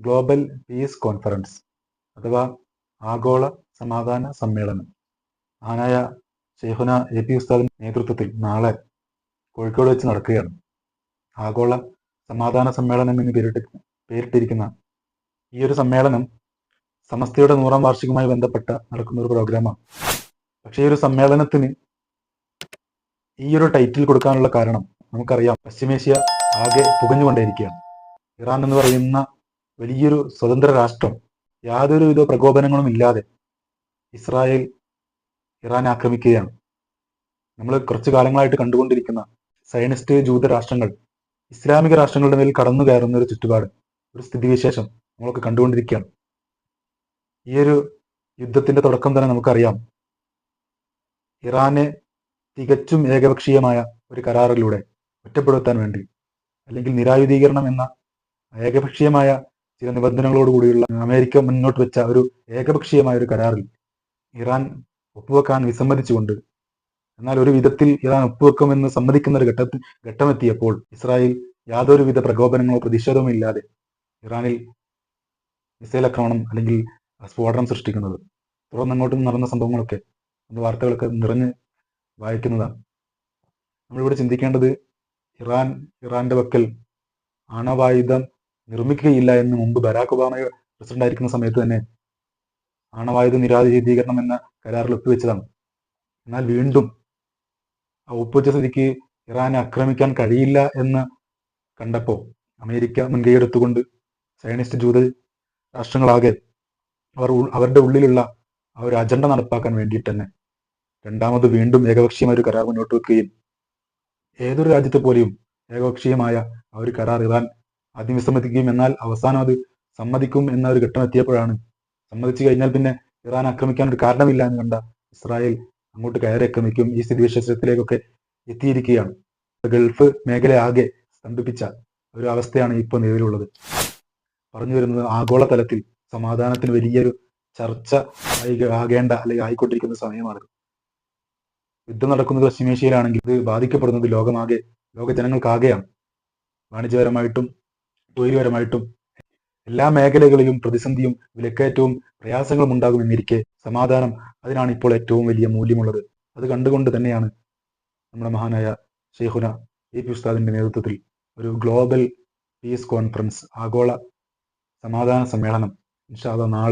Global piece conference അഥവാ ആഗോള സമാധാന സമ്മേളനം. ആനായ ഷെയ്ഹുന എ പി ഉസ്താദിന്റെ നേതൃത്വത്തിൽ നാളെ കോഴിക്കോട് വെച്ച് നടക്കുകയാണ്. ആഗോള സമാധാന സമ്മേളനം എന്ന് പേരിട്ട് പേരിട്ടിരിക്കുന്ന ഈ ഒരു സമ്മേളനം സമസ്തയുടെ നൂറാം വാർഷികവുമായി ബന്ധപ്പെട്ട നടക്കുന്ന ഒരു പ്രോഗ്രാമാണ്. പക്ഷേ ഈ ഒരു സമ്മേളനത്തിന് ഈ ഒരു ടൈറ്റിൽ കൊടുക്കാനുള്ള കാരണം നമുക്കറിയാം. പശ്ചിമേഷ്യ ആകെ പുകഞ്ഞുകൊണ്ടേയിരിക്കുകയാണ്. ഇറാൻ എന്ന് പറയുന്ന വലിയൊരു സ്വതന്ത്ര രാഷ്ട്രം യാതൊരുവിധ പ്രകോപനങ്ങളും ഇല്ലാതെ ഇസ്രായേൽ ഇറാൻ ആക്രമിക്കുകയാണ്. നമ്മൾ കുറച്ചു കാലങ്ങളായിട്ട് കണ്ടുകൊണ്ടിരിക്കുന്ന സയനിസ്റ്റ് ജൂത രാഷ്ട്രങ്ങൾ ഇസ്ലാമിക രാഷ്ട്രങ്ങളുടെ മേൽ കടന്നു കയറുന്ന ഒരു ചുറ്റുപാട് ഒരു സ്ഥിതിവിശേഷം നമ്മളൊക്കെ കണ്ടുകൊണ്ടിരിക്കുകയാണ്. ഈ ഒരു യുദ്ധത്തിന്റെ തുടക്കം തന്നെ നമുക്കറിയാം. ഇറാനെ തികച്ചും ഏകപക്ഷീയമായ ഒരു കരാറിലൂടെ ഒറ്റപ്പെടുത്താൻ വേണ്ടി അല്ലെങ്കിൽ നിരായുധീകരണം എന്ന ഏകപക്ഷീയമായ ചില നിബന്ധനകളോട് കൂടിയുള്ള അമേരിക്ക മുന്നോട്ട് വെച്ച ഒരു ഏകപക്ഷീയമായ ഒരു കരാറിൽ ഇറാൻ ഒപ്പുവെക്കാൻ വിസമ്മതിച്ചുകൊണ്ട് എന്നാൽ ഒരു വിധത്തിൽ ഇറാൻ ഒപ്പുവെക്കുമെന്ന് സമ്മതിക്കുന്ന ഒരു ഘട്ടത്തിൽ ഘട്ടമെത്തിയപ്പോൾ ഇസ്രായേൽ യാതൊരുവിധ പ്രകോപനങ്ങളോ പ്രതിഷേധമോ ഇല്ലാതെ ഇറാനിൽ മിസൈൽ ആക്രമണം അല്ലെങ്കിൽ സ്ഫോടനം സൃഷ്ടിക്കുന്നത് തുടർന്ന് അങ്ങോട്ടും നടന്ന സംഭവങ്ങളൊക്കെ നമ്മുടെ വാർത്തകളൊക്കെ നിറഞ്ഞ് വായിക്കുന്നതാണ്. നമ്മളിവിടെ ചിന്തിക്കേണ്ടത് ഇറാൻ ഇറാന്റെ വക്കൽ ആണവായുധം നിർമ്മിക്കുകയില്ല എന്ന് മുമ്പ് ബരാക് ഒബാമ പ്രസിഡന്റ് ആയിരിക്കുന്ന സമയത്ത് തന്നെ ആണവായുധ നിരായുധീകരണം എന്ന കരാറിൽ ഒപ്പുവെച്ചതാണ്. എന്നാൽ വീണ്ടും ആ ഒപ്പുവെച്ച സ്ഥിതിക്ക് ഇറാനെ ആക്രമിക്കാൻ കഴിയില്ല എന്ന് കണ്ടപ്പോൾ അമേരിക്ക മുൻകൈയെടുത്തുകൊണ്ട് സയനിസ്റ്റ് ജൂത രാഷ്ട്രങ്ങളാകെ അവർ അവരുടെ ഉള്ളിലുള്ള ആ ഒരു അജണ്ട നടപ്പാക്കാൻ വേണ്ടിയിട്ട് തന്നെ രണ്ടാമത് വീണ്ടും ഏകപക്ഷീയമായ ഒരു കരാർ മുന്നോട്ട് വെക്കുകയും ഏതൊരു രാജ്യത്തെ പോലെയും ഏകപക്ഷീയമായ ആ ഒരു കരാർ ഇറാൻ ആദ്യം വിസമ്മതിക്കുകയും എന്നാൽ അവസാനം അത് സമ്മതിക്കും എന്ന ഒരു ഘട്ടം എത്തിയപ്പോഴാണ്. സമ്മതിച്ചു കഴിഞ്ഞാൽ പിന്നെ ഇറാൻ ആക്രമിക്കാൻ ഒരു കാരണമില്ല എന്ന് കണ്ട ഇസ്രായേൽ അങ്ങോട്ട് കയറി ആക്രമിക്കും. ഈ സ്ഥിതിവിശേഷത്തിലേക്കൊക്കെ എത്തിയിരിക്കുകയാണ്. ഗൾഫ് മേഖല ആകെ സ്തംഭിപ്പിച്ച ഒരു അവസ്ഥയാണ് ഇപ്പോൾ നിലവിലുള്ളത്. പറഞ്ഞു വരുന്നത് ആഗോളതലത്തിൽ സമാധാനത്തിന് വലിയൊരു ചർച്ച ആകേണ്ട അല്ലെങ്കിൽ ആയിക്കൊണ്ടിരിക്കുന്ന സമയമാണ്. യുദ്ധം നടക്കുന്നത് പശ്ചിമേഷ്യയിലാണെങ്കിൽ ഇത് ബാധിക്കപ്പെടുന്നത് ലോകമാകെ ലോക ജനങ്ങൾക്കാകെയാണ് വാണിജ്യപരമായിട്ടും തൊഴിൽപരമായിട്ടും എല്ലാ മേഖലകളിലും പ്രതിസന്ധിയും വിലക്കയറ്റവും പ്രയാസങ്ങളും ഉണ്ടാകും എന്നിരിക്കെ സമാധാനം അതിനാണ് ഇപ്പോൾ ഏറ്റവും വലിയ മൂല്യമുള്ളത്. അത് കണ്ടുകൊണ്ട് തന്നെയാണ് നമ്മുടെ മഹാനായ ഷെയ്ഖുന എ പി ഉസ്താദിന്റെ നേതൃത്വത്തിൽ ഒരു ഗ്ലോബൽ പീസ് കോൺഫറൻസ് ആഗോള സമാധാന സമ്മേളനം. ഇൻഷാല്ല നാളെ